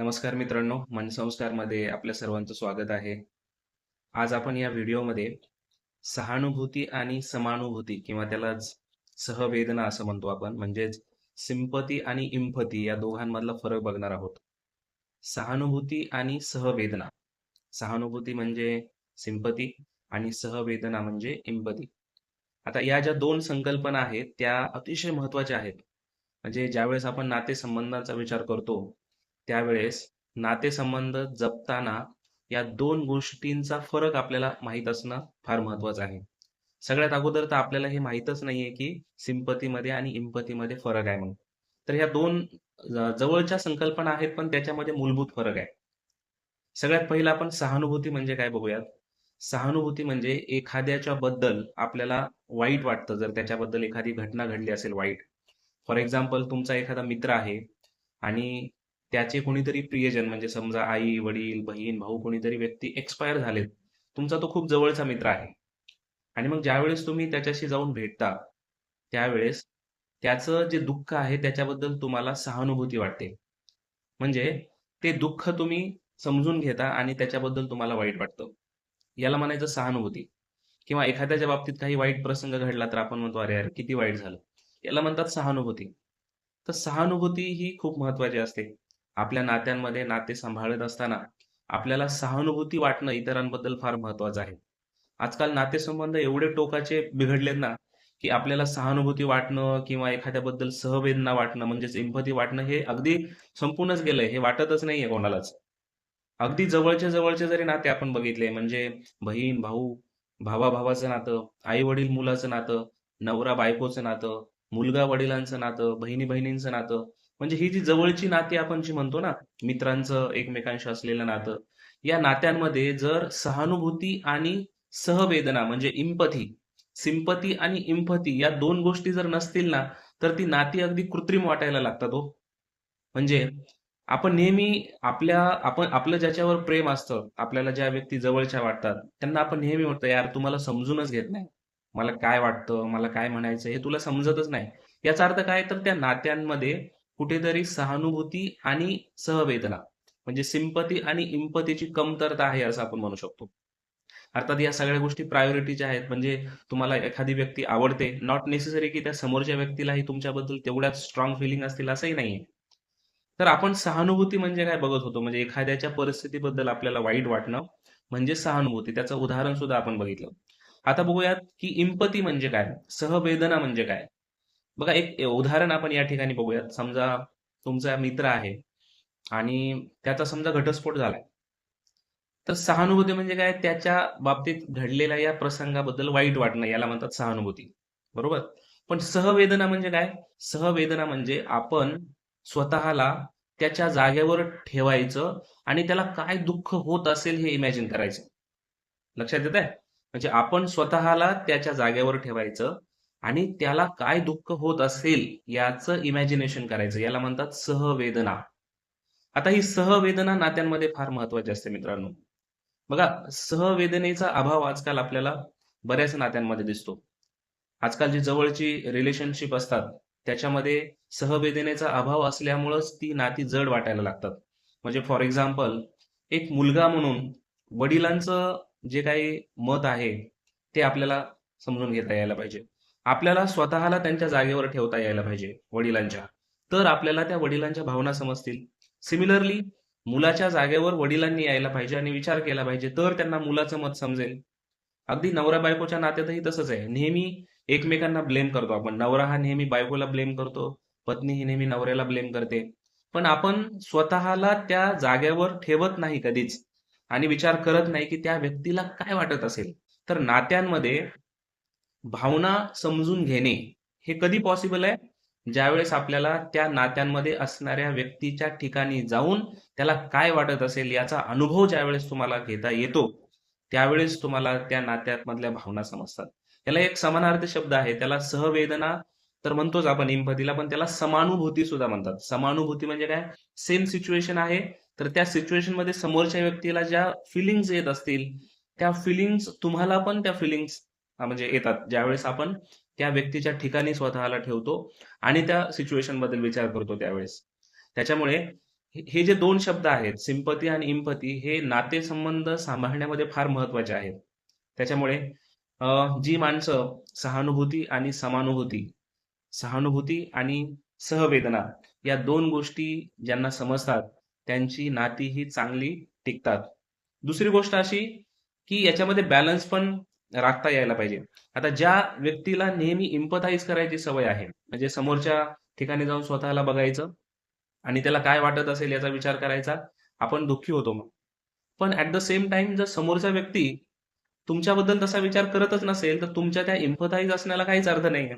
नमस्कार मित्रांनो मनसंस्कारमध्ये आपल्या सर्वांचं स्वागत आहे. आज आपण या व्हिडिओमध्ये सहानुभूती आणि समानुभूती किंवा त्यालाच सहवेदना असं म्हणतो आपण म्हणजेच सिंपती आणि इम्पती या दोघांमधला फरक बघणार आहोत. सहानुभूती आणि सहवेदना. सहानुभूती म्हणजे सिंपती आणि सहवेदना म्हणजे इम्पती. आता या ज्या दोन संकल्पना आहेत त्या अतिशय महत्त्वाच्या आहेत. म्हणजे ज्यावेळेस आपण नातेसंबंधांचा विचार करतो त्यावेळेस नातेसंबंध जपताना या दोन गोष्टींचा फरक आपल्याला माहीत असणं फार महत्वाचं आहे. सगळ्यात अगोदर तर आपल्याला हे माहीतच नाहीये की सिंपतीमध्ये आणि इम्पतीमध्ये फरक आहे म्हणून. तर ह्या दोन जवळच्या संकल्पना आहेत पण त्याच्यामध्ये मूलभूत फरक आहे. सगळ्यात पहिलं आपण सहानुभूती म्हणजे काय बघूयात? सहानुभूती म्हणजे एखाद्याच्या बद्दल आपल्याला वाईट वाटतं जर त्याच्याबद्दल एखादी घटना घडली असेल वाईट. फॉर एक्झाम्पल तुमचा एखादा मित्र आहे आणि त्याचे कोणीतरी प्रियजन म्हणजे समजा आई वडील बहीण भाऊ कोणीतरी व्यक्ती एक्सपायर झालेत. तुमचा तो खूप जवळचा मित्र आहे. आणि मग ज्यावेळेस तुम्ही त्याच्याशी जाऊन भेटता त्यावेळेस त्याचं जे दुःख आहे त्याच्याबद्दल तुम्हाला सहानुभूती वाटते. म्हणजे ते दुःख तुम्ही समजून घेता आणि त्याच्याबद्दल तुम्हाला वाईट वाटतं. याला म्हणायचं सहानुभूती. किंवा एखाद्याच्या बाबतीत काही वाईट प्रसंग घडला तर आपण म्हणतो अरे यार किती वाईट झालं. याला म्हणतात सहानुभूती. तर सहानुभूती ही खूप महत्वाची असते. आपल्या नात्यांमध्ये नाते सांभाळत असताना आपल्याला सहानुभूती वाटणं इतरांबद्दल फार महत्वाचं आहे. आजकाल नातेसंबंध एवढे टोकाचे बिघडलेत ना की आपल्याला सहानुभूती वाटणं किंवा एखाद्याबद्दल सहवेदना वाटणं म्हणजेच एम्पथी वाटणं हे अगदी संपूर्णच गेलंय हे वाटतच नाहीये कोणालाच. अगदी जवळचे जवळचे जरी नाते आपण बघितले म्हणजे बहीण भाऊ भावा भावाचं नातं आई वडील मुलाचं नातं नवरा बायकोचं नातं मुलगा वडिलांचं नातं बहिणी बहिणींचं नातं म्हणजे ही जी जवळची नाती आपण जी म्हणतो ना मित्रांचं एकमेकांशी असलेलं नातं या नात्यांमध्ये जर सहानुभूती आणि सहवेदना म्हणजे इम्पथी सिंपती आणि इम्पथी या दोन गोष्टी जर नसतील ना तर ती नाती अगदी कृत्रिम वाटायला लागतात हो. म्हणजे आपण नेहमी आपल्या आपण आपलं ज्याच्यावर प्रेम असतं आपल्याला ज्या व्यक्ती जवळच्या वाटतात त्यांना आपण नेहमी म्हणतो यार तुम्हाला समजूनच घेत नाही. मला काय वाटतं मला काय म्हणायचं हे तुला समजतच नाही. याचा अर्थ काय? तर त्या नात्यांमध्ये कुठेतरी सहानुभूती आणि सहवेदना. म्हणजे सिंपती आणि इम्पतीची कमतरता आहे असं आपण म्हणू शकतो. अर्थात या सगळ्या गोष्टी प्रायोरिटीच्या आहेत म्हणजे तुम्हाला एखादी व्यक्ती आवडते नॉट नेसेसरी की त्या समोरच्या व्यक्तीलाही तुमच्याबद्दल तेवढ्याच स्ट्रॉंग फिलिंग असतील असंही नाहीये. तर आपण सहानुभूती म्हणजे काय बघत होतो? म्हणजे एखाद्याच्या परिस्थितीबद्दल आपल्याला वाईट वाटणं म्हणजे सहानुभूती. त्याचं उदाहरण सुद्धा आपण बघितलं. आता बघूयात की इम्पती म्हणजे काय? सहवेदना म्हणजे काय? बघा एक उदाहरण आपण या ठिकाणी बघूयात. समजा तुमचा मित्र आहे आणि त्याचा समजा घटस्फोट झालाय. तर सहानुभूती म्हणजे काय? त्याच्या बाबतीत घडलेल्या या प्रसंगाबद्दल वाईट वाटणं याला म्हणतात सहानुभूती. बरोबर? पण सहवेदना म्हणजे काय? सहवेदना म्हणजे आपण स्वतःला त्याच्या जागेवर ठेवायचं आणि त्याला काय दुःख होत असेल हे इमॅजिन करायचं. लक्षात येत आहे म्हणजे आपण स्वतःला त्याच्या जागेवर ठेवायचं आणि त्याला काय दुःख होत असेल याचं इमॅजिनेशन करायचं. याला म्हणतात सहवेदना. आता ही सहवेदना नात्यांमध्ये फार महत्वाची असते मित्रांनो. बघा सहवेदनेचा अभाव आजकाल आपल्याला बऱ्याच नात्यांमध्ये दिसतो. आजकाल जी जवळची रिलेशनशिप असतात त्याच्यामध्ये सहवेदनेचा अभाव असल्यामुळंच ती नाती जड वाटायला लागतात. म्हणजे फॉर एक्झाम्पल एक मुलगा म्हणून वडिलांचं जे काही मत आहे ते आपल्याला समजून घेता यायला पाहिजे. आपल्याला स्वतःला त्यांच्या जागेवर ठेवता यायला पाहिजे वडिलांच्या. तर आपल्याला त्या वडिलांच्या भावना समजतील. सिमिलरली मुलाच्या जागेवर वडिलांनी यायला पाहिजे आणि विचार केला पाहिजे तर त्यांना मुलाचं मत समजेल. अगदी नवरा बायकोच्या नात्यातही तसंच आहे. नेहमी एकमेकांना ब्लेम करतो आपण. नवरा हा नेहमी बायकोला ब्लेम करतो पत्नी ही नेहमी नवऱ्याला ब्लेम करते. पण आपण स्वतःला त्या जागेवर ठेवत नाही कधीच. आणि विचार करत नाही की त्या व्यक्तीला काय वाटत असेल. तर नात्यांमध्ये भावना समजून घेणे हे कधी पॉसिबल आहे? ज्यावेळेस आपल्याला त्या नात्यांमध्ये असणाऱ्या व्यक्तीच्या ठिकाणी जाऊन त्याला काय वाटत असेल याचा अनुभव ज्यावेळेस तुम्हाला घेता येतो त्यावेळेस तुम्हाला त्या नात्यामधल्या भावना समजतात. त्याला एक समानार्थी शब्द आहे त्याला सहवेदना तर म्हणतोच आपण इम्पतीला पण त्याला समानुभूती सुद्धा म्हणतात. समानुभूती म्हणजे काय? सेम सिच्युएशन आहे तर त्या सिच्युएशनमध्ये समोरच्या व्यक्तीला ज्या फिलिंग्स येत असतील त्या फिलिंग्स तुम्हाला पण त्या फिलिंग्स म्हणजे येतात. ज्यावेळेस आपण त्या व्यक्तीच्या ठिकाणी स्वतःला ठेवतो आणि त्या सिच्युएशनबद्दल विचार करतो त्यावेळेस. त्याच्यामुळे हे जे दोन शब्द आहेत सिंपती आणि इम्पती हे नातेसंबंध सांभाळण्यामध्ये फार महत्त्वाचे आहेत. त्याच्यामुळे जी माणसं सहानुभूती आणि समानुभूती सहानुभूती आणि सहवेदना या दोन गोष्टी ज्यांना समजतात त्यांची नाती ही चांगली टिकतात. दुसरी गोष्ट अशी की याच्यामध्ये बॅलन्स पण राखता यायला पाहिजे. आता ज्या व्यक्तीला नेहमी इम्पथाईज करायची सवय आहे म्हणजे समोरच्या ठिकाणी जाऊन स्वतःला बघायचं आणि त्याला काय वाटत असेल याचा विचार करायचा आपण दुःखी होतो मग. पण ऍट द सेम टाइम जर समोरचा व्यक्ती तुमच्याबद्दल तसा विचार करतच नसेल तर तुमच्या त्या इम्पथाईज असण्याला काहीच अर्थ नाही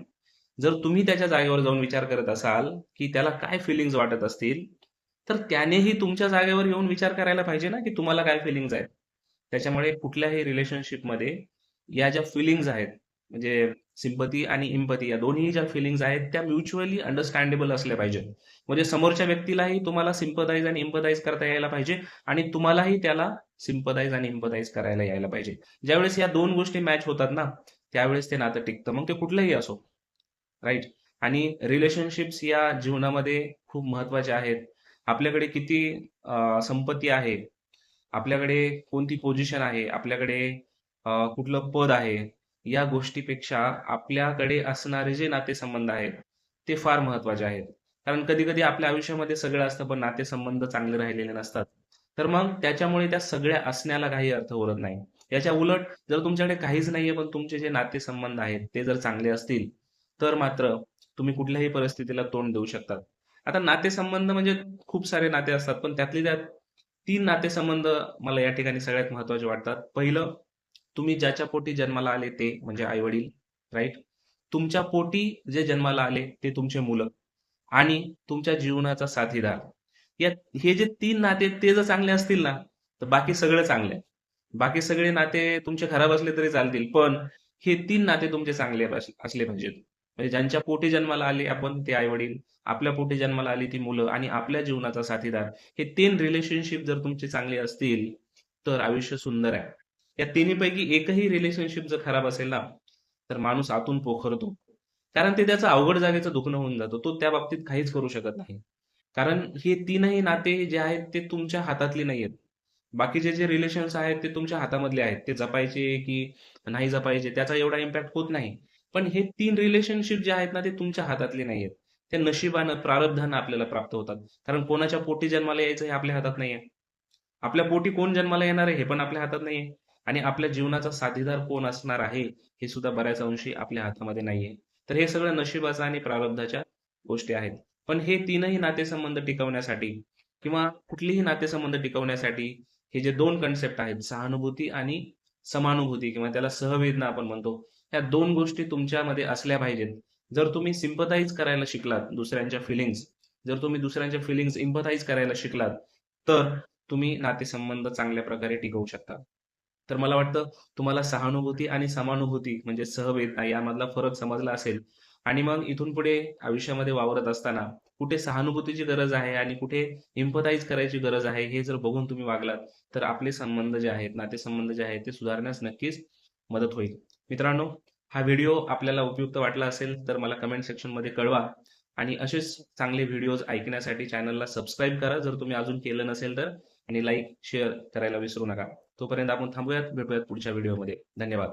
जर तुम्ही त्याच्या जागेवर जाऊन विचार करत असाल की त्याला काय फिलिंग्स वाटत असतील तर त्यानेही तुमच्या जागेवर येऊन विचार करायला पाहिजे ना की तुम्हाला काय फिलिंग्स आहेत. त्याच्यामुळे कुठल्याही रिलेशनशिपमध्ये या ज्या फिलिंग्स आहेत म्हणजे सिंपती आणि इम्पती या दोन्ही ज्या फिलिंग्स आहेत त्या म्युच्युअली अंडरस्टँडेबल असल्या पाहिजेत. म्हणजे समोरच्या व्यक्तीलाही तुम्हाला सिंपथाईज आणि इम्पथाईज करता यायला पाहिजे आणि तुम्हालाही त्याला सिंपथाईज आणि इम्पथाईज करायला यायला पाहिजे. ज्यावेळेस या दोन गोष्टी मॅच होतात ना त्यावेळेस ते नातं टिकतं. मग ते कुठलंही असो. राईट आणि रिलेशनशिप्स या जीवनामध्ये खूप महत्त्वाचे आहेत. आपल्याकडे किती संपत्ती आहे. आपल्याकडे कोणती पोझिशन आहे. आपल्याकडे कुठलं पद आहे या गोष्टीपेक्षा आपल्याकडे असणारे जे नातेसंबंध आहेत ते फार महत्त्वाचे आहेत. कारण कधी कधी आपल्या आयुष्यामध्ये सगळं असतं पण नातेसंबंध चांगले राहिलेले नसतात. तर मग त्याच्यामुळे त्या सगळ्या असण्याला काही अर्थ उरत नाही. याच्या उलट जर तुमच्याकडे काहीच नाहीये पण तुमचे जे नातेसंबंध आहेत ते जर चांगले असतील तर मात्र तुम्ही कुठल्याही परिस्थितीला तोंड देऊ शकतात. आता नातेसंबंध म्हणजे खूप सारे नाते असतात पण त्यातले त्यात तीन नातेसंबंध मला या ठिकाणी सगळ्यात महत्त्वाचे वाटतात. पहिलं तुम्ही ज्याच्या पोटी जन्माला आले ते म्हणजे आई वडील राईट तुमच्या पोटी जे जन्माला आले ते तुमचे मुलं आणि तुमच्या जीवनाचा साथीदार. या हे जे तीन नाते ते जर चांगले असतील ना तर बाकी सगळं चांगले. आहे बाकी सगळे नाते तुमचे खराब असले तरी चालतील पण हे तीन नाते तुमचे चांगले असले पाहिजेत. म्हणजे ज्यांच्या पोटी जन्माला आले आपण ते आई वडील आपल्या पोटी जन्माला आली ती मुलं आणि आपल्या जीवनाचा साथीदार हे तीन रिलेशनशिप जर तुमचे चांगले असतील तर आयुष्य सुंदर आहे. या तिन्हीपैकी एकही रिलेशनशिप जर खराब असेल ना तर माणूस आतून पोखरतो. कारण ते त्याचं अवघड जागेचं दुखणं होऊन जातो. तो त्या बाबतीत काहीच करू शकत नाही. कारण हे तीनही नाते जे आहेत ते तुमच्या हातातले नाही आहेत बाकीचे जे रिलेशन्स आहेत ते तुमच्या हातामधले आहेत. ते जपायचे की नाही जपायचे त्याचा एवढा इम्पॅक्ट होत नाही. पण हे तीन रिलेशनशिप जे आहेत ना ते तुमच्या हातातले नाही आहेत ते नशिबानं प्रारब्धानं आपल्याला प्राप्त होतात. कारण कोणाच्या पोटी जन्माला यायचं हे आपल्या हातात नाहीये. आपल्या पोटी कोण जन्माला येणार आहे हे पण आपल्या हातात नाहीये. आणि आपल्या जीवनाचा साथीदार कोण असणार आहे हे सुद्धा बऱ्याच अंशी आपल्या हातामध्ये नाहीये. तर हे सगळं नशिबाचा आणि प्रारब्धाच्या गोष्टी आहेत. पण हे तीनही नातेसंबंध टिकवण्यासाठी किंवा कुठलीही नातेसंबंध टिकवण्यासाठी हे जे दोन कन्सेप्ट आहेत सहानुभूती आणि समानुभूती किंवा त्याला सहवेदना आपण म्हणतो ह्या दोन गोष्टी तुमच्यामध्ये असल्या पाहिजेत. जर तुम्ही सिम्पथाईज करायला शिकलात दुसऱ्यांच्या फिलिंग्स जर तुम्ही दुसऱ्यांच्या फिलिंग्स इम्पथाईज करायला शिकलात तर तुम्ही नातेसंबंध चांगल्या प्रकारे टिकवू शकता. तर मला वाटतं तुम्हाला सहानुभूती आणि समानुभूती म्हणजे सहवेदना यामधला फरक समजला असेल. आणि मग इथून पुढे आयुष्यामध्ये वावरत असताना कुठे सहानुभूतीची गरज आहे आणि कुठे इम्पथाईज करायची गरज आहे हे जर बघून तुम्ही वागलात तर आपले संबंध जे आहेत नातेसंबंध जे आहेत ते सुधारण्यास नक्कीच मदत होईल. मित्रांनो हा व्हिडिओ आपल्याला उपयुक्त वाटला असेल तर मला कमेंट सेक्शनमध्ये कळवा आणि असेच चांगले व्हिडिओज ऐकण्यासाठी चॅनलला सबस्क्राईब करा. जर तुम्ही अजून केलं नसेल तर आणि लाईक शेअर करायला विसरू नका. तोपर्यंत आपण थांबूयात. भेटूयात पुढच्या व्हिडिओमध्ये. धन्यवाद.